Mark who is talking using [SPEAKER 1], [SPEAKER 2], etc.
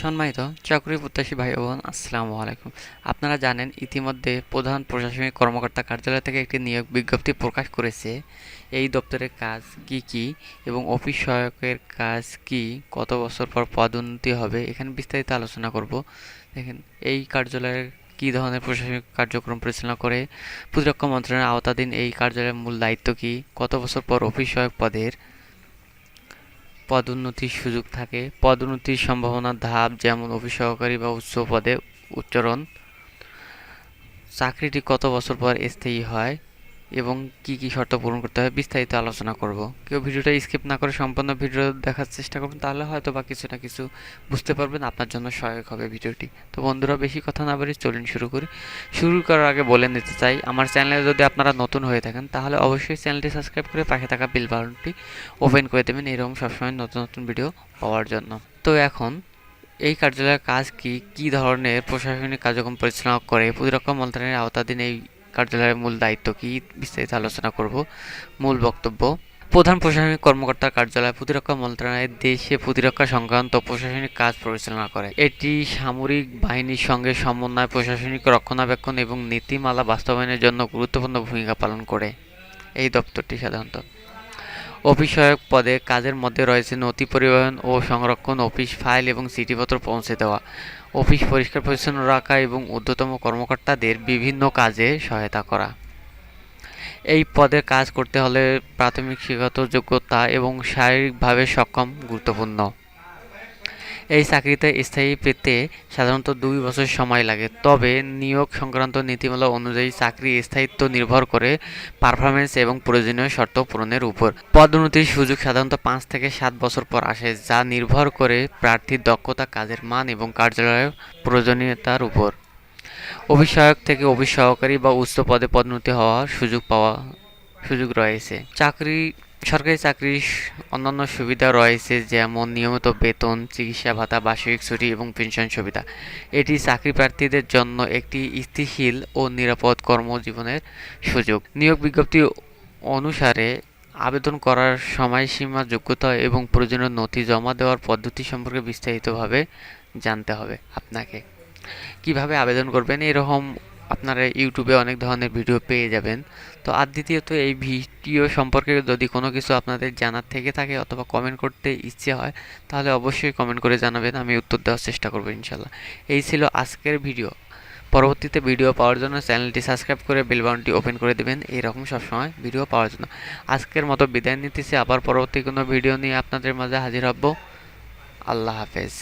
[SPEAKER 1] সম্মানিত চাকরি প্রত্যাশী ভাই বোন আসসালামু আলাইকুম। আপনারা জানেন, ইতিমধ্যে প্রধান প্রশাসনিক কর্মকর্তা কার্যালয় থেকে একটি নিয়োগ বিজ্ঞপ্তি প্রকাশ করেছে। এই দপ্তরের কাজ কি কি এবং অফিস সহায়কের কাজ কি, কত বছর পর পদোন্নতি হবে, এখানে বিস্তারিত আলোচনা করব। দেখেন, এই কার্যালয়ের কী ধরনের প্রশাসনিক কার্যক্রম পরিচালনা করে, প্রতিরক্ষা মন্ত্রণালয়ের আওতাধীন এই কার্যালয়ের মূল দায়িত্ব কী, কত বছর পর অফিস সহায়ক পদের পদোন্নতির সুযোগ থাকে। পদোন্নতির সম্ভাবনার ধাপ যেমন অফিস সহকারী বা উচ্চ পদে উচ্চারণ। চাকরিটি কত বছর পর স্থায়ী হয়? এবং কি কি শর্ত পূরণ করতে হয় বিস্তারিত আলোচনা করব। কেউ ভিডিওটা স্কিপ না করে সম্পূর্ণ ভিডিও দেখার চেষ্টা করবেন তাহলে হয়তো বা কিছু না কিছু বুঝতে পারবেন, আপনার জন্য সহায়ক হবে ভিডিওটি। তো বন্ধুরা, বেশি কথা না বলে চলুন শুরু করি। শুরু করার আগে বলে নিতে চাই, আমার চ্যানেলে যদি আপনারা নতুন হয়ে থাকেন, তাহলে অবশ্যই চ্যানেলটি সাবস্ক্রাইব করে পাশে থাকা বেল বাটনটি ওপেন করে দেবেন, এরকম সবসময় নতুন নতুন ভিডিও পাওয়ার জন্য। তো এখন, এই কার্যালয়ের কাজ কি? কি ধরনের প্রশাসনিক কার্যক্রম পরিচালনা করে? প্রতিরক্ষা মন্ত্রণালয়ের আওতাধীন এই কার্যালয়ের মূল দায়িত্ব কি বিস্তারিত আলোচনা করব। মূল বক্তব্য, প্রধান প্রশাসনিক কর্মকর্তার কার্যালয় প্রতিরক্ষা মন্ত্রণালয়ের দেশে প্রতিরক্ষা সংক্রান্ত প্রশাসনিক কাজ পরিচালনা করে। এটি সামরিক বাহিনীর সঙ্গে সমন্বয়, প্রশাসনিক রক্ষণাবেক্ষণ এবং নীতিমালা বাস্তবায়নের জন্য গুরুত্বপূর্ণ ভূমিকা পালন করে। এই দপ্তরটি সাধারণত অফিস সহায়ক পদে কাজের মধ্যে রয়েছে নথি পরিবহন ও সংরক্ষণ, অফিস, ফাইল এবং চিঠিপত্র পৌঁছে দেওয়া। অফিস পরিষ্কার পরিচ্ছন্ন রাখা এবং ঊর্ধ্বতম কর্মকর্তাদের বিভিন্ন কাজে সহায়তা করা। এই পদে কাজ করতে হলে প্রাথমিক শিক্ষাগত যোগ্যতা এবং শারীরিকভাবে সক্ষম গুরুত্বপূর্ণ। এই চাকরিতে স্থায়ী পেতে সাধারণত দুই বছর সময় লাগে। তবে নিয়োগ সংক্রান্ত নীতিমালা অনুযায়ী চাকরি স্থায়িত্ব নির্ভর করে পারফরমেন্স এবং প্রয়োজনীয় শর্ত পূরণের উপর। পদোন্নতির সুযোগ সাধারণত পাঁচ থেকে সাত বছর পর আসে, যা নির্ভর করে প্রার্থীর দক্ষতা, কাজের মান এবং কার্যালয়ের প্রয়োজনীয়তার উপর। অভিষয়ক থেকে অফিস সহকারী বা উচ্চ পদে পদোন্নতি হওয়ার সুযোগ পাওয়া, সুযোগ রয়েছে। চাকরি সরকারি চাকরির অন্যান্য সুবিধা রয়েছে, যেমন নিয়মিত বেতন, চিকিৎসা ভাতা, বার্ষিক ছুটি এবং পেনশন সুবিধা। এটি চাকরি প্রার্থীদের জন্য একটি স্থিতিশীল ও নিরাপদ কর্মজীবনের সুযোগ। নিয়োগ বিজ্ঞপ্তি অনুসারে আবেদন করার সময়সীমা যোগ্যতা এবং প্রয়োজনীয় নথি জমা দেওয়ার পদ্ধতি সম্পর্কে বিস্তারিতভাবে জানতে হবে আপনাকে। কীভাবে আবেদন করবেন? এরকম আপনারা ইউটিউবে অনেক ধরনের ভিডিও পেয়ে যাবেন। তো আর দ্বিতীয়ত এই ভিডিও সম্পর্কে যদি কোনো কিছু আপনাদের জানার থেকে থাকে অথবা কমেন্ট করতে ইচ্ছে হয়, তাহলে অবশ্যই কমেন্ট করে জানাবেন, আমি উত্তর দেওয়ার চেষ্টা করব ইনশাল্লাহ। এই ছিল আজকের ভিডিও। পরবর্তীতে ভিডিও পাওয়ার জন্য চ্যানেলটি সাবস্ক্রাইব করে বেল বাটনটি ওপেন করে দেবেন এইরকম সবসময় ভিডিও পাওয়ার জন্য। আজকের মতো বিদায় নিতেছি, আবার পরবর্তী কোনো ভিডিও নিয়ে আপনাদের মাঝে হাজির হব। আল্লাহ হাফেজ।